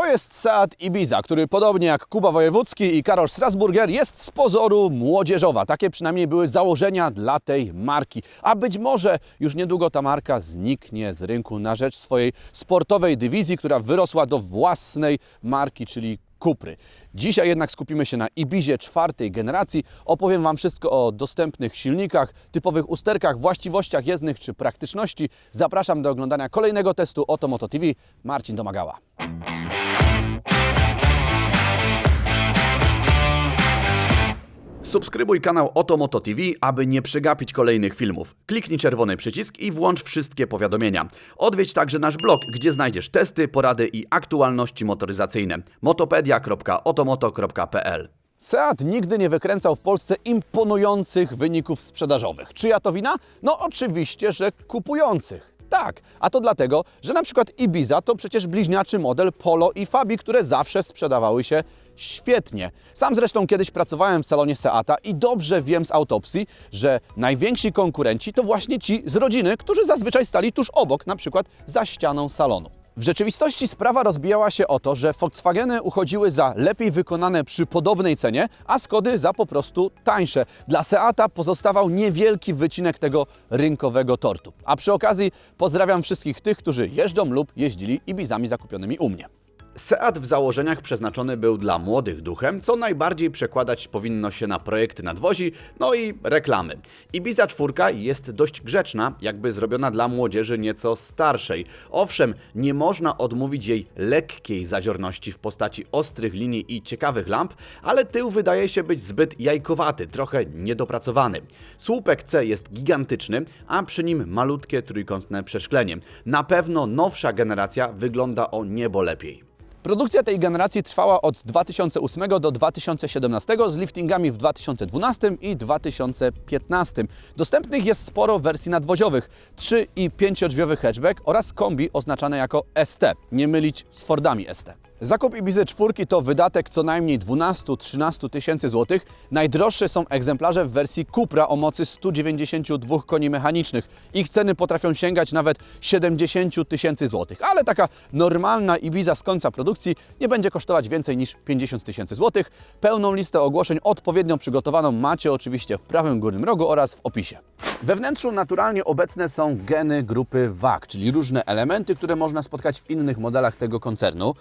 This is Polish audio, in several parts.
To jest Seat Ibiza, który podobnie jak Kuba Wojewódzki i Karol Strasburger jest z pozoru młodzieżowa. Takie przynajmniej były założenia dla tej marki. A być może już niedługo ta marka zniknie z rynku na rzecz swojej sportowej dywizji, która wyrosła do własnej marki, czyli Kupry. Dzisiaj jednak skupimy się na Ibizie czwartej generacji. Opowiem Wam wszystko o dostępnych silnikach, typowych usterkach, właściwościach jezdnych czy praktyczności. Zapraszam do oglądania kolejnego testu Oto Moto TV. Marcin Domagała. Subskrybuj kanał Oto Moto TV, aby nie przegapić kolejnych filmów. Kliknij czerwony przycisk i włącz wszystkie powiadomienia. Odwiedź także nasz blog, gdzie znajdziesz testy, porady i aktualności motoryzacyjne. motopedia.otomoto.pl Seat nigdy nie wykręcał w Polsce imponujących wyników sprzedażowych. Czyja to wina? No oczywiście, że kupujących. Tak, a to dlatego, że na przykład Ibiza to przecież bliźniaczy model Polo i Fabi, które zawsze sprzedawały się świetnie. Sam zresztą kiedyś pracowałem w salonie Seata i dobrze wiem z autopsji, że najwięksi konkurenci to właśnie ci z rodziny, którzy zazwyczaj stali tuż obok, na przykład za ścianą salonu. W rzeczywistości sprawa rozbijała się o to, że Volkswageny uchodziły za lepiej wykonane przy podobnej cenie, a Skody za po prostu tańsze. Dla Seata pozostawał niewielki wycinek tego rynkowego tortu. A przy okazji pozdrawiam wszystkich tych, którzy jeżdżą lub jeździli Ibizami zakupionymi u mnie. Seat w założeniach przeznaczony był dla młodych duchem, co najbardziej przekładać powinno się na projekty nadwozi, no i reklamy. Ibiza 4 jest dość grzeczna, jakby zrobiona dla młodzieży nieco starszej. Owszem, nie można odmówić jej lekkiej zadziorności w postaci ostrych linii i ciekawych lamp, ale tył wydaje się być zbyt jajkowaty, trochę niedopracowany. Słupek C jest gigantyczny, a przy nim malutkie trójkątne przeszklenie. Na pewno nowsza generacja wygląda o niebo lepiej. Produkcja tej generacji trwała od 2008 do 2017 z liftingami w 2012 i 2015. Dostępnych jest sporo wersji nadwoziowych, 3 i 5-drzwiowy hatchback oraz kombi oznaczane jako ST, nie mylić z Fordami ST. Zakup Ibizy 4 to wydatek co najmniej 12-13 tysięcy złotych. Najdroższe są egzemplarze w wersji Cupra o mocy 192 koni mechanicznych. Ich ceny potrafią sięgać nawet 70 tysięcy złotych, ale taka normalna Ibiza z końca produkcji nie będzie kosztować więcej niż 50 tysięcy złotych. Pełną listę ogłoszeń odpowiednio przygotowaną macie oczywiście w prawym górnym rogu oraz w opisie. We wnętrzu naturalnie obecne są geny grupy WAG, czyli różne elementy, które można spotkać w innych modelach tego koncernu.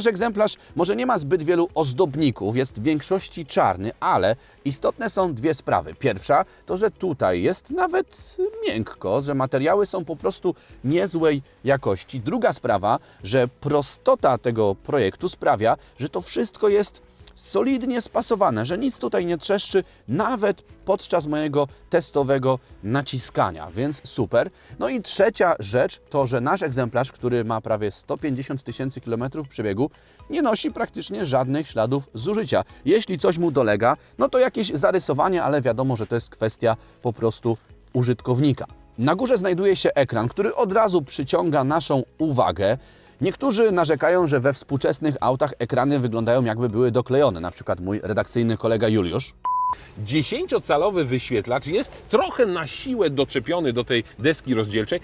Nasz egzemplarz może nie ma zbyt wielu ozdobników, jest w większości czarny, ale istotne są dwie sprawy. Pierwsza to, że tutaj jest nawet miękko, że materiały są po prostu niezłej jakości. Druga sprawa, że prostota tego projektu sprawia, że to wszystko jest solidnie spasowane, że nic tutaj nie trzeszczy, nawet podczas mojego testowego naciskania, więc super. No i trzecia rzecz to, że nasz egzemplarz, który ma prawie 150 tysięcy kilometrów przebiegu, nie nosi praktycznie żadnych śladów zużycia. Jeśli coś mu dolega, no to jakieś zarysowanie, ale wiadomo, że to jest kwestia po prostu użytkownika. Na górze znajduje się ekran, który od razu przyciąga naszą uwagę. Niektórzy narzekają, że we współczesnych autach ekrany wyglądają jakby były doklejone. Na przykład mój redakcyjny kolega Juliusz. 10-calowy wyświetlacz jest trochę na siłę doczepiony do tej deski rozdzielczej.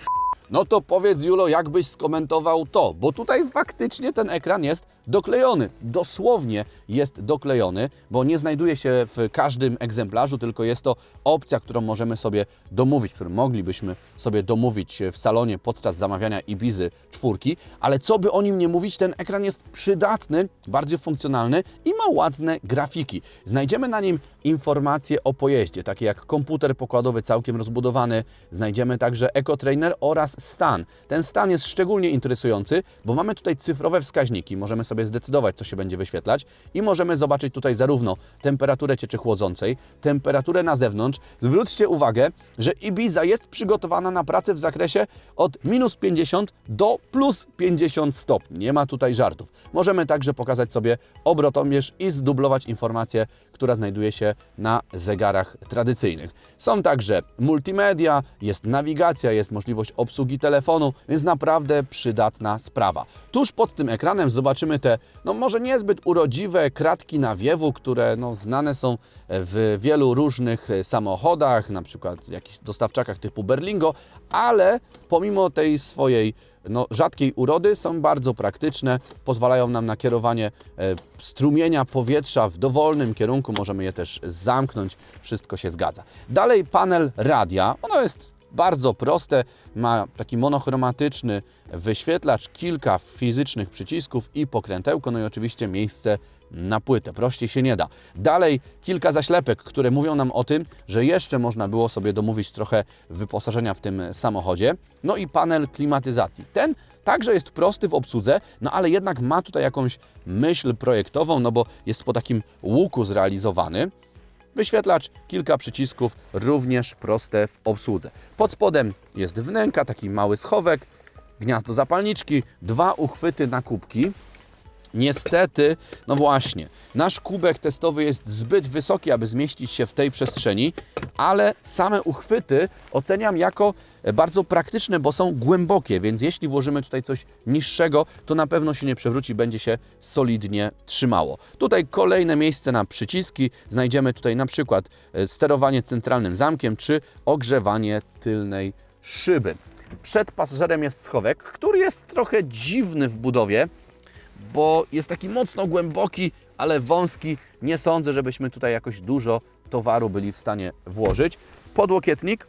No to powiedz Julo, jakbyś skomentował to, bo tutaj faktycznie ten ekran jest doklejony. Dosłownie jest doklejony, bo nie znajduje się w każdym egzemplarzu, tylko jest to opcja, którą możemy sobie domówić, którą moglibyśmy sobie domówić w salonie podczas zamawiania Ibizy czwórki, ale co by o nim nie mówić, ten ekran jest przydatny, bardzo funkcjonalny i ma ładne grafiki. Znajdziemy na nim informacje o pojeździe, takie jak komputer pokładowy całkiem rozbudowany, znajdziemy także ekotrainer oraz stan. Ten stan jest szczególnie interesujący, bo mamy tutaj cyfrowe wskaźniki, możemy sobie zdecydować, co się będzie wyświetlać i możemy zobaczyć tutaj zarówno temperaturę cieczy chłodzącej, temperaturę na zewnątrz. Zwróćcie uwagę, że Ibiza jest przygotowana na pracę w zakresie od minus 50 do plus 50 stopni. Nie ma tutaj żartów. Możemy także pokazać sobie obrotomierz i zdublować informację, która znajduje się na zegarach tradycyjnych. Są także multimedia, jest nawigacja, jest możliwość obsługi telefonu, więc naprawdę przydatna sprawa. Tuż pod tym ekranem zobaczymy te, no może niezbyt urodziwe kratki nawiewu, które no, znane są w wielu różnych samochodach, na przykład w jakichś dostawczakach typu Berlingo, ale pomimo tej swojej no, rzadkiej urody są bardzo praktyczne, pozwalają nam na kierowanie e, strumienia powietrza w dowolnym kierunku, możemy je też zamknąć, wszystko się zgadza. Dalej panel radia, ono jest bardzo proste, ma taki monochromatyczny wyświetlacz, kilka fizycznych przycisków i pokrętełko, no i oczywiście miejsce na płytę. Prościej się nie da. Dalej kilka zaślepek, które mówią nam o tym, że jeszcze można było sobie domówić trochę wyposażenia w tym samochodzie. No i panel klimatyzacji. Ten także jest prosty w obsłudze, no ale jednak ma tutaj jakąś myśl projektową, no bo jest po takim łuku zrealizowany. Wyświetlacz, kilka przycisków, również proste w obsłudze. Pod spodem jest wnęka, taki mały schowek, gniazdo zapalniczki, dwa uchwyty na kubki. Niestety, no właśnie, nasz kubek testowy jest zbyt wysoki, aby zmieścić się w tej przestrzeni, ale same uchwyty oceniam jako bardzo praktyczne, bo są głębokie, więc jeśli włożymy tutaj coś niższego, to na pewno się nie przewróci, będzie się solidnie trzymało. Tutaj kolejne miejsce na przyciski, znajdziemy tutaj na przykład e, sterowanie centralnym zamkiem, czy ogrzewanie tylnej szyby. Przed pasażerem jest schowek, który jest trochę dziwny w budowie, bo jest taki mocno głęboki, ale wąski. Nie sądzę, żebyśmy tutaj jakoś dużo towaru byli w stanie włożyć. Podłokietnik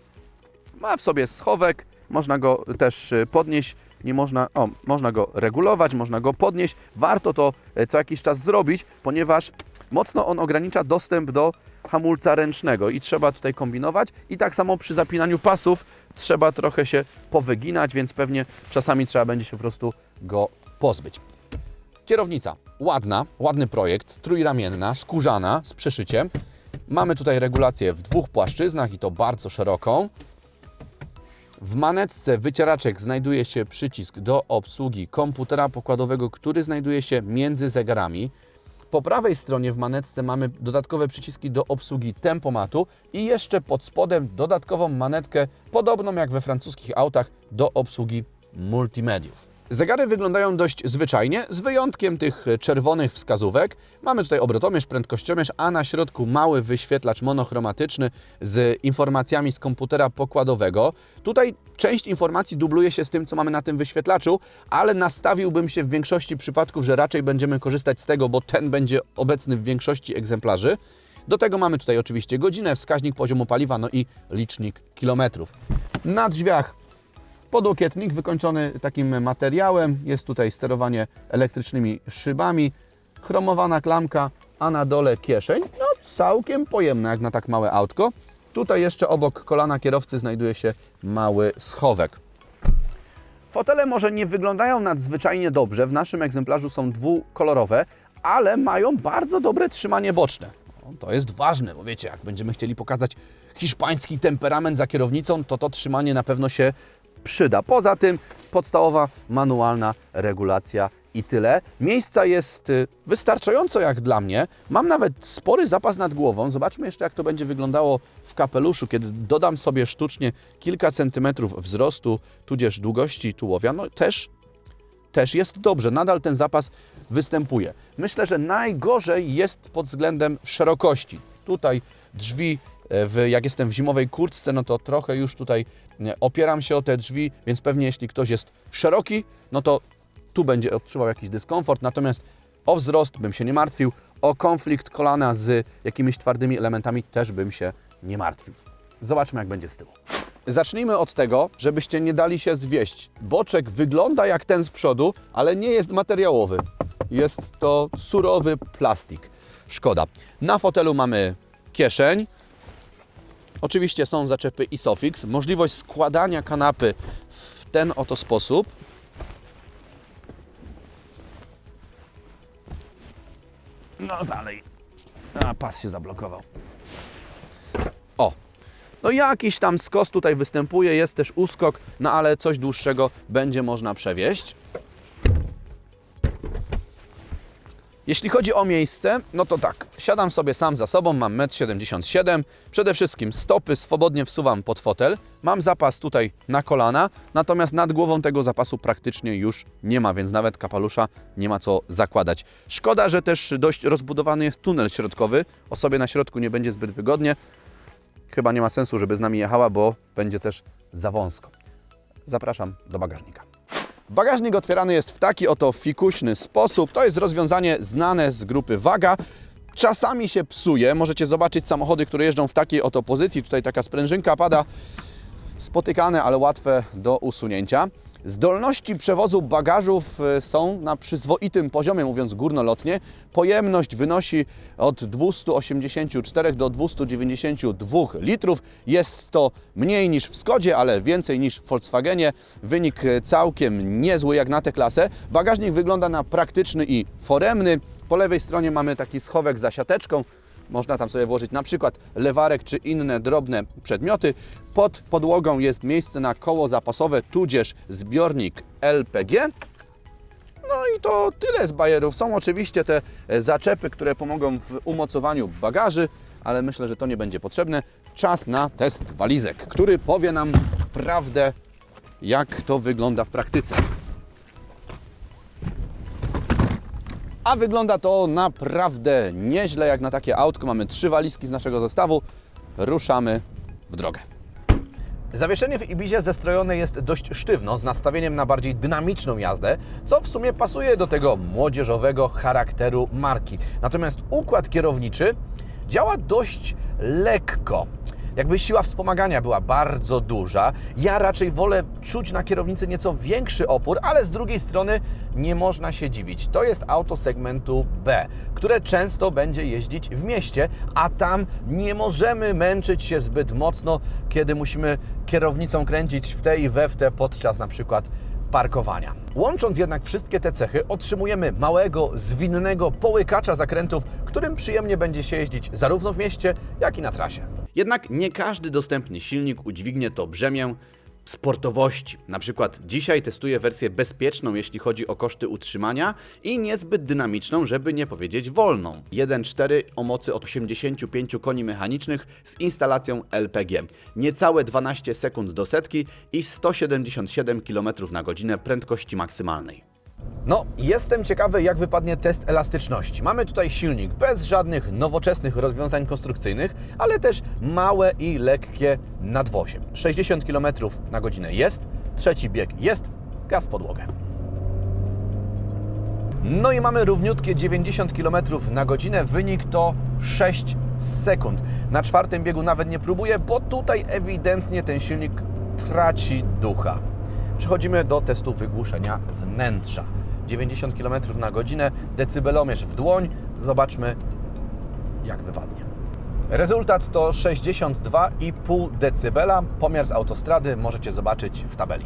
ma w sobie schowek, można go też y, podnieść, nie można, o, można go regulować, można go podnieść. Warto to e, co jakiś czas zrobić, ponieważ mocno on ogranicza dostęp do hamulca ręcznego i trzeba tutaj kombinować. I tak samo przy zapinaniu pasów trzeba trochę się powyginać, więc pewnie czasami trzeba będzie się po prostu go pozbyć. Kierownica ładna, ładny projekt, trójramienna, skórzana, z przeszyciem. Mamy tutaj regulację w dwóch płaszczyznach i to bardzo szeroką. W manetce wycieraczek znajduje się przycisk do obsługi komputera pokładowego, który znajduje się między zegarami. Po prawej stronie w manetce mamy dodatkowe przyciski do obsługi tempomatu i jeszcze pod spodem dodatkową manetkę, podobną jak we francuskich autach, do obsługi multimediów. Zegary wyglądają dość zwyczajnie, z wyjątkiem tych czerwonych wskazówek. Mamy tutaj obrotomierz, prędkościomierz, a na środku mały wyświetlacz monochromatyczny z informacjami z komputera pokładowego. Tutaj część informacji dubluje się z tym, co mamy na tym wyświetlaczu, ale nastawiłbym się w większości przypadków, że raczej będziemy korzystać z tego, bo ten będzie obecny w większości egzemplarzy. Do tego mamy tutaj oczywiście godzinę, wskaźnik poziomu paliwa, no i licznik kilometrów. Na drzwiach Podłokietnik wykończony takim materiałem. Jest tutaj sterowanie elektrycznymi szybami, chromowana klamka, a na dole kieszeń. No całkiem pojemna jak na tak małe autko. Tutaj jeszcze obok kolana kierowcy znajduje się mały schowek. Fotele może nie wyglądają nadzwyczajnie dobrze. W naszym egzemplarzu są dwukolorowe, ale mają bardzo dobre trzymanie boczne. To jest ważne, bo wiecie, jak będziemy chcieli pokazać hiszpański temperament za kierownicą, to to trzymanie na pewno się przyda. Poza tym podstawowa manualna regulacja i tyle. Miejsca jest y, wystarczająco jak dla mnie. Mam nawet spory zapas nad głową. Zobaczmy jeszcze, jak to będzie wyglądało w kapeluszu, kiedy dodam sobie sztucznie kilka centymetrów wzrostu, tudzież długości tułowia. No też, też jest dobrze. Nadal ten zapas występuje. Myślę, że najgorzej jest pod względem szerokości. Tutaj drzwi w, jak jestem w zimowej kurtce, no to trochę już tutaj opieram się o te drzwi, więc pewnie jeśli ktoś jest szeroki, no to tu będzie odczuwał jakiś dyskomfort, natomiast o wzrost bym się nie martwił, o konflikt kolana z jakimiś twardymi elementami też bym się nie martwił. Zobaczmy, jak będzie z tyłu. Zacznijmy od tego, żebyście nie dali się zwieść. Boczek wygląda jak ten z przodu, ale nie jest materiałowy. Jest to surowy plastik. Szkoda. Na fotelu mamy kieszeń, Oczywiście są zaczepy Isofix, możliwość składania kanapy w ten oto sposób. No dalej. A, pas się zablokował. O. No jakiś tam skos tutaj występuje, jest też uskok, no ale coś dłuższego będzie można przewieźć. Jeśli chodzi o miejsce, no to tak, siadam sobie sam za sobą, mam 1,77 m. Przede wszystkim stopy swobodnie wsuwam pod fotel. Mam zapas tutaj na kolana, natomiast nad głową tego zapasu praktycznie już nie ma, więc nawet kapelusza nie ma co zakładać. Szkoda, że też dość rozbudowany jest tunel środkowy. Osobie na środku nie będzie zbyt wygodnie. Chyba nie ma sensu, żeby z nami jechała, bo będzie też za wąsko. Zapraszam do bagażnika. Bagażnik otwierany jest w taki oto fikuśny sposób. To jest rozwiązanie znane z grupy Waga. Czasami się psuje. Możecie zobaczyć samochody, które jeżdżą w takiej oto pozycji. Tutaj taka sprężynka pada. Spotykane, ale łatwe do usunięcia. Zdolności przewozu bagażów y, są na przyzwoitym poziomie, mówiąc górnolotnie. Pojemność wynosi od 284 do 292 litrów. Jest to mniej niż w Skodzie, ale więcej niż w Volkswagenie. Wynik y, całkiem niezły jak na tę klasę. Bagażnik wygląda na praktyczny i foremny. Po lewej stronie mamy taki schowek za siateczką. Można tam sobie włożyć na przykład lewarek czy inne drobne przedmioty. Pod podłogą jest miejsce na koło zapasowe, tudzież zbiornik LPG. No i to tyle z bajerów. Są oczywiście te e, zaczepy, które pomogą w umocowaniu bagaży, ale myślę, że to nie będzie potrzebne. Czas na test walizek, który powie nam prawdę, jak to wygląda w praktyce. A wygląda to naprawdę nieźle, jak na takie autko. Mamy trzy walizki z naszego zestawu. Ruszamy w drogę. Zawieszenie w Ibizie zestrojone jest dość sztywno, z nastawieniem na bardziej dynamiczną jazdę, co w sumie pasuje do tego młodzieżowego charakteru marki. Natomiast układ kierowniczy działa dość lekko. Jakby siła wspomagania była bardzo duża. Ja raczej wolę czuć na kierownicy nieco większy opór, ale z drugiej strony nie można się dziwić. To jest auto segmentu B, które często będzie jeździć w mieście, a tam nie możemy męczyć się zbyt mocno, kiedy musimy kierownicą kręcić w te i we w te podczas na przykład parkowania. Łącząc jednak wszystkie te cechy, otrzymujemy małego, zwinnego połykacza zakrętów, którym przyjemnie będzie się jeździć zarówno w mieście, jak i na trasie. Jednak nie każdy dostępny silnik udźwignie to brzemię sportowości. Na przykład dzisiaj testuję wersję bezpieczną, jeśli chodzi o koszty utrzymania i niezbyt dynamiczną, żeby nie powiedzieć wolną. 1.4 o mocy od 85 koni mechanicznych z instalacją LPG. Niecałe 12 sekund do setki i 177 km na godzinę prędkości maksymalnej. No, jestem ciekawy, jak wypadnie test elastyczności. Mamy tutaj silnik bez żadnych nowoczesnych rozwiązań konstrukcyjnych, ale też małe i lekkie nadwozie. 60 km na godzinę jest, trzeci bieg jest, gaz podłogę. No i mamy równiutkie 90 km na godzinę, wynik to 6 sekund. Na czwartym biegu nawet nie próbuję, bo tutaj ewidentnie ten silnik traci ducha. Przechodzimy do testu wygłuszenia wnętrza. 90 km na godzinę, decybelomierz w dłoń. Zobaczmy, jak wypadnie. Rezultat to 62,5 dB. Pomiar z autostrady możecie zobaczyć w tabeli.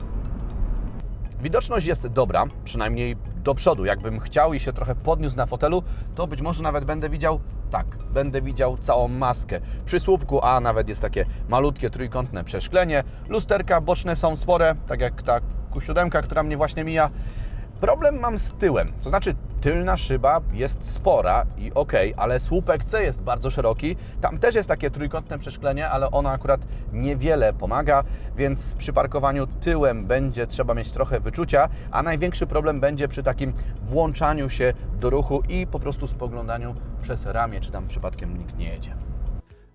Widoczność jest dobra, przynajmniej do przodu. Jakbym chciał i się trochę podniósł na fotelu, to być może nawet będę widział, tak, będę widział całą maskę. Przy słupku A nawet jest takie malutkie trójkątne przeszklenie. Lusterka boczne są spore, tak jak ta Q7, która mnie właśnie mija. Problem mam z tyłem, to znaczy tylna szyba jest spora i ok, ale słupek C jest bardzo szeroki. Tam też jest takie trójkątne przeszklenie, ale ono akurat niewiele pomaga, więc przy parkowaniu tyłem będzie trzeba mieć trochę wyczucia, a największy problem będzie przy takim włączaniu się do ruchu i po prostu spoglądaniu przez ramię, czy tam przypadkiem nikt nie jedzie.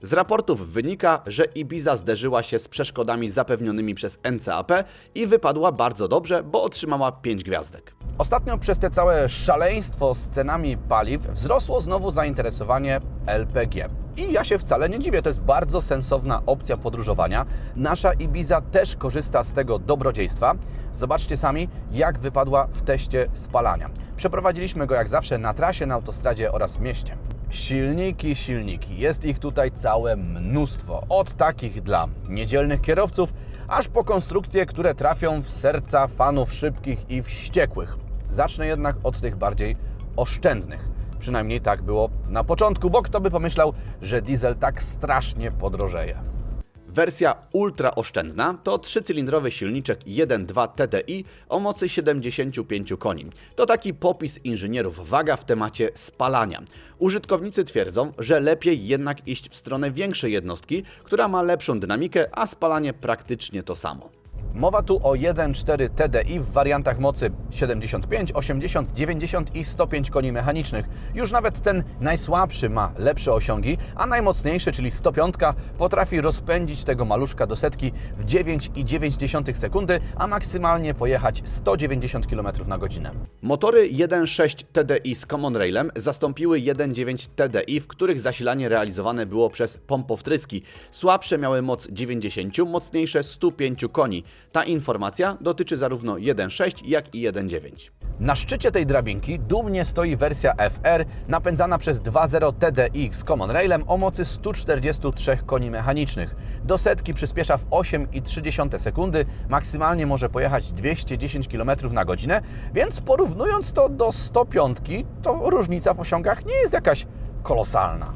Z raportów wynika, że Ibiza zderzyła się z przeszkodami zapewnionymi przez NCAP i wypadła bardzo dobrze, bo otrzymała 5 gwiazdek. Ostatnio przez te całe szaleństwo z cenami paliw wzrosło znowu zainteresowanie LPG. I ja się wcale nie dziwię, to jest bardzo sensowna opcja podróżowania. Nasza Ibiza też korzysta z tego dobrodziejstwa. Zobaczcie sami, jak wypadła w teście spalania. Przeprowadziliśmy go jak zawsze na trasie, na autostradzie oraz w mieście. Silniki, silniki. Jest ich tutaj całe mnóstwo. Od takich dla niedzielnych kierowców, aż po konstrukcje, które trafią w serca fanów szybkich i wściekłych. Zacznę jednak od tych bardziej oszczędnych. Przynajmniej tak było na początku, bo kto by pomyślał, że diesel tak strasznie podrożeje. Wersja ultra oszczędna to trzycylindrowy silniczek 1.2 TDI o mocy 75 koni. To taki popis inżynierów waga w temacie spalania. Użytkownicy twierdzą, że lepiej jednak iść w stronę większej jednostki, która ma lepszą dynamikę, a spalanie praktycznie to samo. Mowa tu o 1.4 TDI w wariantach mocy 75, 80, 90 i 105 koni mechanicznych. Już nawet ten najsłabszy ma lepsze osiągi, a najmocniejszy, czyli 105, potrafi rozpędzić tego maluszka do setki w 9,9 sekundy, a maksymalnie pojechać 190 km na godzinę. Motory 1.6 TDI z Common Railem zastąpiły 1.9 TDI, w których zasilanie realizowane było przez pompowtryski. Słabsze miały moc 90, mocniejsze 105 koni. Ta informacja dotyczy zarówno 1.6 jak i 1.9. Na szczycie tej drabinki dumnie stoi wersja FR napędzana przez 2.0 TDI z Common Railem o mocy 143 koni mechanicznych. Do setki przyspiesza w 8,3 sekundy, maksymalnie może pojechać 210 km na godzinę, więc porównując to do 105, to różnica w osiągach nie jest jakaś kolosalna.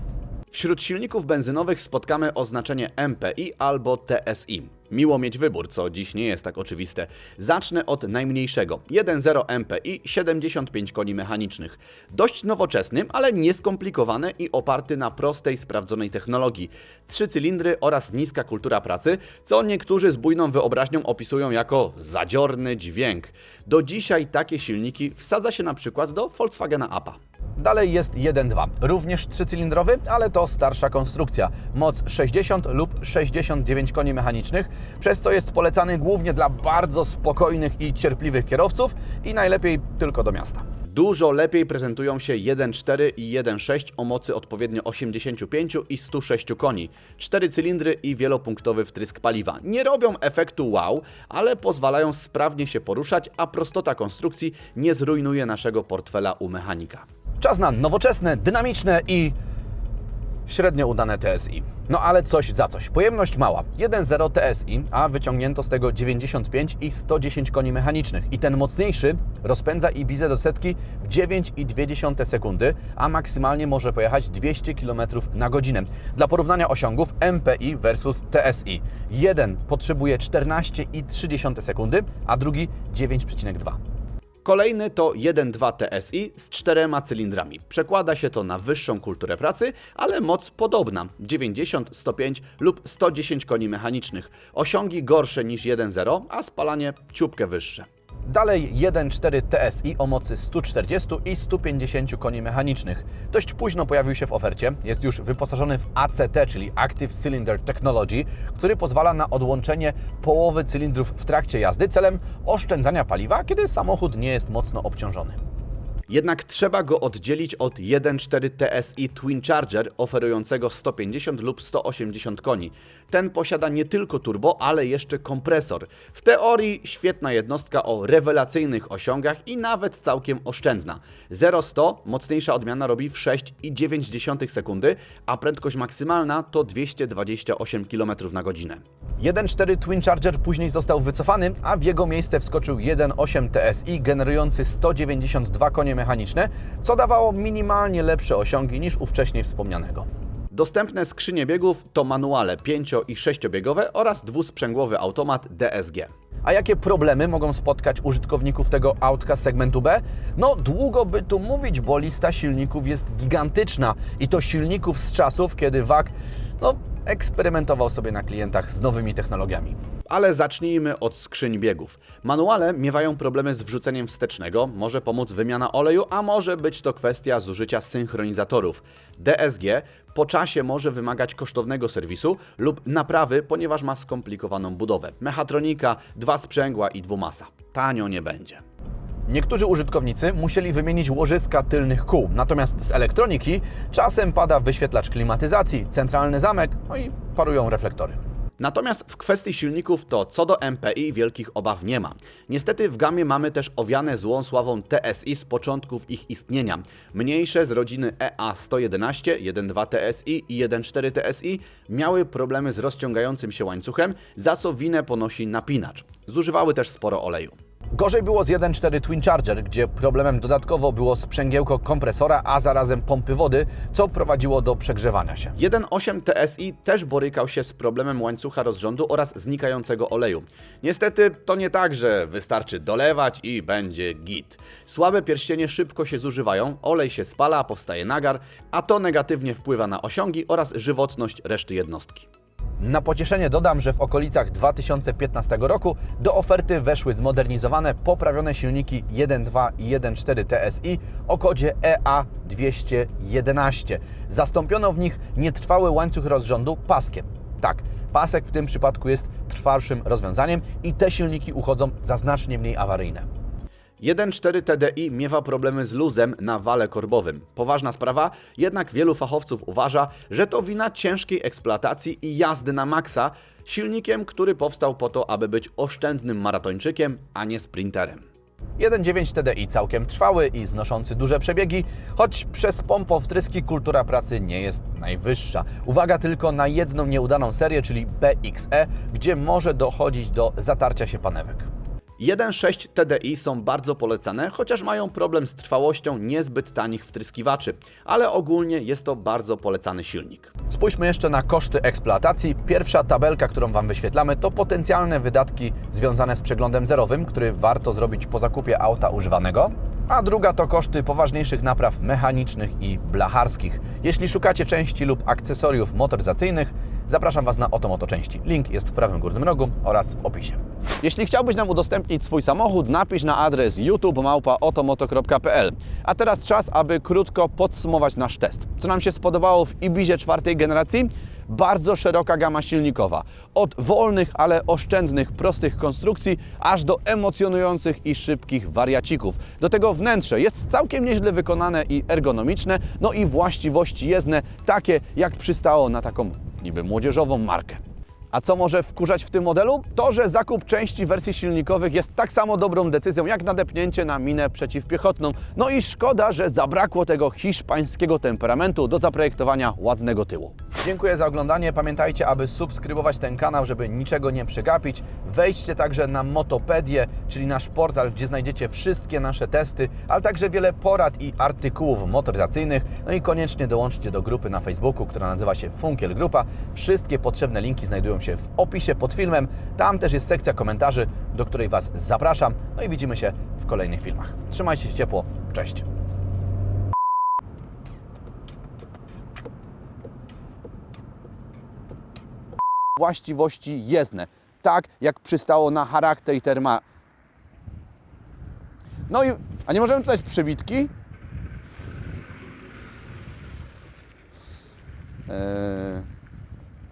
Wśród silników benzynowych spotkamy oznaczenie MPI albo TSI. Miło mieć wybór, co dziś nie jest tak oczywiste. Zacznę od najmniejszego. 1.0 MPI, 75 koni mechanicznych. Dość nowoczesny, ale nieskomplikowany i oparty na prostej, sprawdzonej technologii. Trzy cylindry oraz niska kultura pracy, co niektórzy z bujną wyobraźnią opisują jako zadziorny dźwięk. Do dzisiaj takie silniki wsadza się na przykład do Volkswagena Apa. Dalej jest 1.2, również trzycylindrowy, ale to starsza konstrukcja. Moc 60 lub 69 koni mechanicznych, przez co jest polecany głównie dla bardzo spokojnych i cierpliwych kierowców i najlepiej tylko do miasta. Dużo lepiej prezentują się 1.4 i 1.6 o mocy odpowiednio 85 i 106 koni. Cztery cylindry i wielopunktowy wtrysk paliwa. Nie robią efektu wow, ale pozwalają sprawnie się poruszać, a prostota konstrukcji nie zrujnuje naszego portfela u mechanika. Czas na nowoczesne, dynamiczne i średnio udane TSI. No ale coś za coś. Pojemność mała. 1.0 TSI, a wyciągnięto z tego 95 i 110 koni mechanicznych. I ten mocniejszy rozpędza Ibizę do setki w 9,2 sekundy, a maksymalnie może pojechać 200 km na godzinę. Dla porównania osiągów MPI versus TSI. Jeden potrzebuje 14,3 sekundy, a drugi 9,2. Kolejny to 1.2 TSI z czterema cylindrami. Przekłada się to na wyższą kulturę pracy, ale moc podobna 90, 105 lub 110 koni mechanicznych. Osiągi gorsze niż 1.0, a spalanie ciupkę wyższe. Dalej 1.4 TSI o mocy 140 i 150 koni mechanicznych. Dość późno pojawił się w ofercie. Jest już wyposażony w ACT, czyli Active Cylinder Technology, który pozwala na odłączenie połowy cylindrów w trakcie jazdy celem oszczędzania paliwa, kiedy samochód nie jest mocno obciążony. Jednak trzeba go oddzielić od 1.4 TSI Twin Charger oferującego 150 lub 180 koni. Ten posiada nie tylko turbo, ale jeszcze kompresor. W teorii świetna jednostka o rewelacyjnych osiągach i nawet całkiem oszczędna. 0-100 mocniejsza odmiana robi w 6,9 sekundy, a prędkość maksymalna to 228 km na godzinę. 1.4 Twin Charger później został wycofany, a w jego miejsce wskoczył 1.8 TSI generujący 192 konie mechaniczne, co dawało minimalnie lepsze osiągi niż u wcześniej wspomnianego. Dostępne skrzynie biegów to manuale 5 i 6-biegowe oraz dwusprzęgłowy automat DSG. A jakie problemy mogą spotkać użytkowników tego autka segmentu B? No, długo by tu mówić, bo lista silników jest gigantyczna i to silników z czasów, kiedy WAG no, eksperymentował sobie na klientach z nowymi technologiami. Ale zacznijmy od skrzyń biegów. Manuale miewają problemy z wrzuceniem wstecznego, może pomóc wymiana oleju, a może być to kwestia zużycia synchronizatorów. DSG po czasie może wymagać kosztownego serwisu lub naprawy, ponieważ ma skomplikowaną budowę. Mechatronika, dwa sprzęgła i dwumasa. Tanio nie będzie. Niektórzy użytkownicy musieli wymienić łożyska tylnych kół, natomiast z elektroniki czasem pada wyświetlacz klimatyzacji, centralny zamek, no i parują reflektory. Natomiast w kwestii silników to co do MPI wielkich obaw nie ma. Niestety w gamie mamy też owiane złą sławą TSI z początków ich istnienia. Mniejsze z rodziny E EA111, 1.2 TSI i 1.4 TSI miały problemy z rozciągającym się łańcuchem, za co winę ponosi napinacz. Zużywały też sporo oleju. Gorzej było z 1.4 Twin Charger, gdzie problemem dodatkowo było sprzęgiełko kompresora, a zarazem pompy wody, co prowadziło do przegrzewania się. 1.8 TSI też borykał się z problemem łańcucha rozrządu oraz znikającego oleju. Niestety to nie tak, że wystarczy dolewać i będzie git. Słabe pierścienie szybko się zużywają, olej się spala, powstaje nagar, a to negatywnie wpływa na osiągi oraz żywotność reszty jednostki. Na pocieszenie dodam, że w okolicach 2015 roku do oferty weszły zmodernizowane, poprawione silniki 1.2 i 1.4 TSI o kodzie E EA211. Zastąpiono w nich nietrwały łańcuch rozrządu paskiem. Tak, pasek w tym przypadku jest trwalszym rozwiązaniem i te silniki uchodzą za znacznie mniej awaryjne. 1.4 TDI miewa problemy z luzem na wale korbowym. Poważna sprawa, jednak wielu fachowców uważa, że to wina ciężkiej eksploatacji i jazdy na maksa silnikiem, który powstał po to, aby być oszczędnym maratończykiem, a nie sprinterem. 1.9 TDI całkiem trwały i znoszący duże przebiegi, choć przez pompowtryski kultura pracy nie jest najwyższa. Uwaga tylko na jedną nieudaną serię, czyli BXE, gdzie może dochodzić do zatarcia się panewek. 1.6 TDI są bardzo polecane, chociaż mają problem z trwałością niezbyt tanich wtryskiwaczy, ale ogólnie jest to bardzo polecany silnik. Spójrzmy jeszcze na koszty eksploatacji. Pierwsza tabelka, którą Wam wyświetlamy, to potencjalne wydatki związane z przeglądem zerowym, który warto zrobić po zakupie auta używanego. A druga to koszty poważniejszych napraw mechanicznych i blacharskich. Jeśli szukacie części lub akcesoriów motoryzacyjnych, zapraszam Was na Oto Moto Części. Link jest w prawym górnym rogu oraz w opisie. Jeśli chciałbyś nam udostępnić swój samochód, napisz na adres youtube.małpa.otomoto.pl. A teraz czas, aby krótko podsumować nasz test. Co nam się spodobało w Ibizie czwartej generacji? Bardzo szeroka gama silnikowa. Od wolnych, ale oszczędnych, prostych konstrukcji, aż do emocjonujących i szybkich wariacików. Do tego wnętrze jest całkiem nieźle wykonane i ergonomiczne, no i właściwości jezdne, takie jak przystało na taką niby młodzieżową markę. A co może wkurzać w tym modelu? To, że zakup części wersji silnikowych jest tak samo dobrą decyzją, jak nadepnięcie na minę przeciwpiechotną. No i szkoda, że zabrakło tego hiszpańskiego temperamentu do zaprojektowania ładnego tyłu. Dziękuję za oglądanie. Pamiętajcie, aby subskrybować ten kanał, żeby niczego nie przegapić. Wejdźcie także na Motopedię, czyli nasz portal, gdzie znajdziecie wszystkie nasze testy, ale także wiele porad i artykułów motoryzacyjnych. No i koniecznie dołączcie do grupy na Facebooku, która nazywa się Funkiel Grupa. Wszystkie potrzebne linki znajdują się w opisie pod filmem. Tam też jest sekcja komentarzy, do której Was zapraszam. No i widzimy się w kolejnych filmach. Trzymajcie się ciepło. Cześć. Właściwości jezdne. Tak jak przystało na charakter terma. No i, a nie możemy dodać przebitki? Eee...